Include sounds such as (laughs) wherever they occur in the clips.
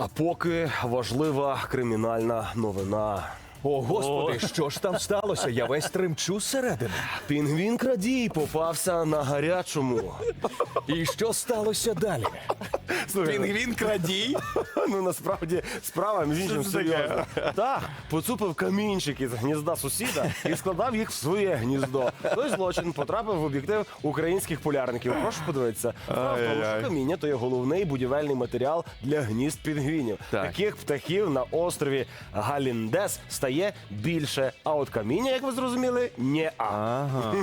А поки важлива кримінальна новина. О, господи, що ж там сталося? Я весь тремчу зсередини. Пінгвін крадій попався на гарячому. І що сталося далі? Пінгвін крадій. (laughs) Ну насправді справа між іншим це таке? серйозна. Так, поцупив камінчик із гнізда сусіда і складав їх в своє гніздо. Той злочин потрапив в об'єктив українських полярників. Прошу подивитися. Справа в тому, Ай-яй-яй. каміння то є головний будівельний матеріал для гнізд пінгвінів. Так. Таких птахів на острові Галіндес стає більше. А от каміння, як ви зрозуміли, не а. Ага.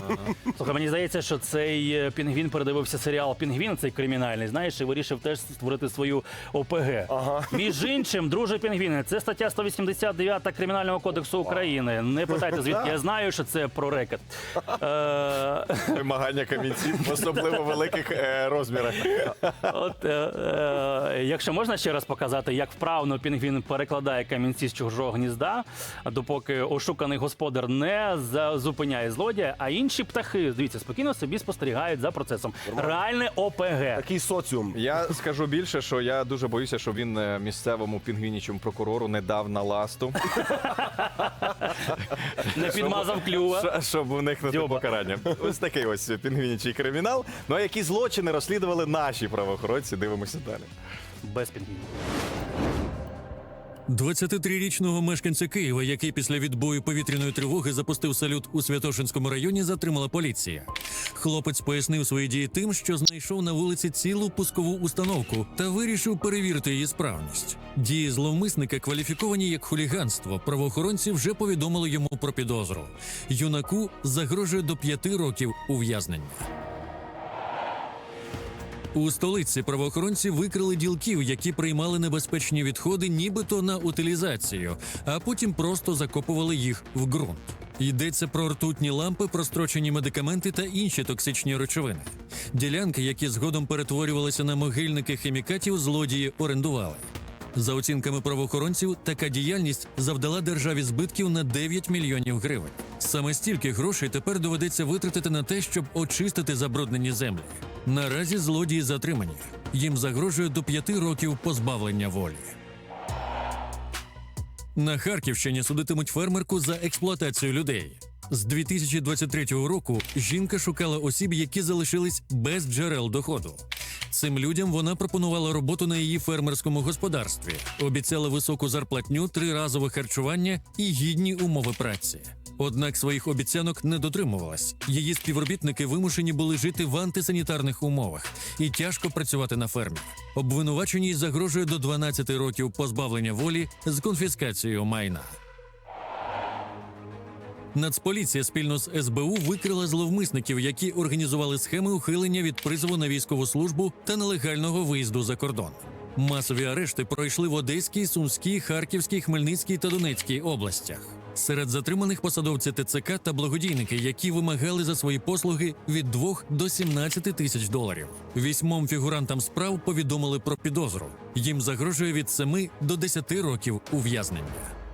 Слухай, мені здається, що цей е, пінгвін передивився серіал Пінгвін, цей кримінальний, знаєш, і вирішив теж створити свою ОПГ. Ага. Між іншим, друже пінгвіни, це стаття 189 Кримінального кодексу України. Не питайте, звідки я знаю, що це про рекет. Е, Вимагання камінців в особливо великих е, розмірах. От, е, е, якщо можна ще раз показати, як вправно пінгвін перекладає камінці з чужого гнізда, допоки ошуканий господар не за- зупиняє злодія, а інші птахи, дивіться, спокійно собі спостерігають за процесом. Реальне ОПГ. Такий соціум. Я скажу більше, що я дуже боюся, що він е, місцевому пінгвінічому прокурору не дав на ласту, (laughs) Не підмазав клюва. щ- щоб уникнути Дзьоба. покарання. Ось такий ось пінгвінічий кримінал. Ну а які злочини розслідували наші правоохоронці? Дивимося далі. Без пінгвінів. 23-річного мешканця Києва, який після відбою повітряної тривоги запустив салют у Святошинському районі, затримала поліція. Хлопець пояснив свої дії тим, що знайшов на вулиці цілу пускову установку та вирішив перевірити її справність. Дії зловмисника кваліфіковані як хуліганство. Правоохоронці вже повідомили йому про підозру. Юнаку загрожує до п'яти років ув'язнення. У столиці правоохоронці викрили ділків, які приймали небезпечні відходи, нібито на утилізацію, а потім просто закопували їх в ґрунт. Йдеться про ртутні лампи, прострочені медикаменти та інші токсичні речовини. Ділянки, які згодом перетворювалися на могильники хімікатів, злодії орендували. За оцінками правоохоронців, така діяльність завдала державі збитків на 9 мільйонів гривень. Саме стільки грошей тепер доведеться витратити на те, щоб очистити забруднені землі. Наразі злодії затримані. Їм загрожує до п'яти років позбавлення волі. На Харківщині судитимуть фермерку за експлуатацію людей. З 2023 року жінка шукала осіб, які залишились без джерел доходу. Цим людям вона пропонувала роботу на її фермерському господарстві, обіцяла високу зарплатню, триразове харчування і гідні умови праці. Однак своїх обіцянок не дотримувалась. Її співробітники вимушені були жити в антисанітарних умовах і тяжко працювати на фермі. Обвинуваченій загрожує до 12 років позбавлення волі з конфіскацією майна. Нацполіція спільно з СБУ викрила зловмисників, які організували схеми ухилення від призову на військову службу та нелегального виїзду за кордон. Масові арешти пройшли в Одеській, Сумській, Харківській, Хмельницькій та Донецькій областях. Серед затриманих посадовці ТЦК та благодійники, які вимагали за свої послуги від 2 до 17 тисяч доларів. Вісьмом фігурантам справ повідомили про підозру. Їм загрожує від 7 до 10 років ув'язнення.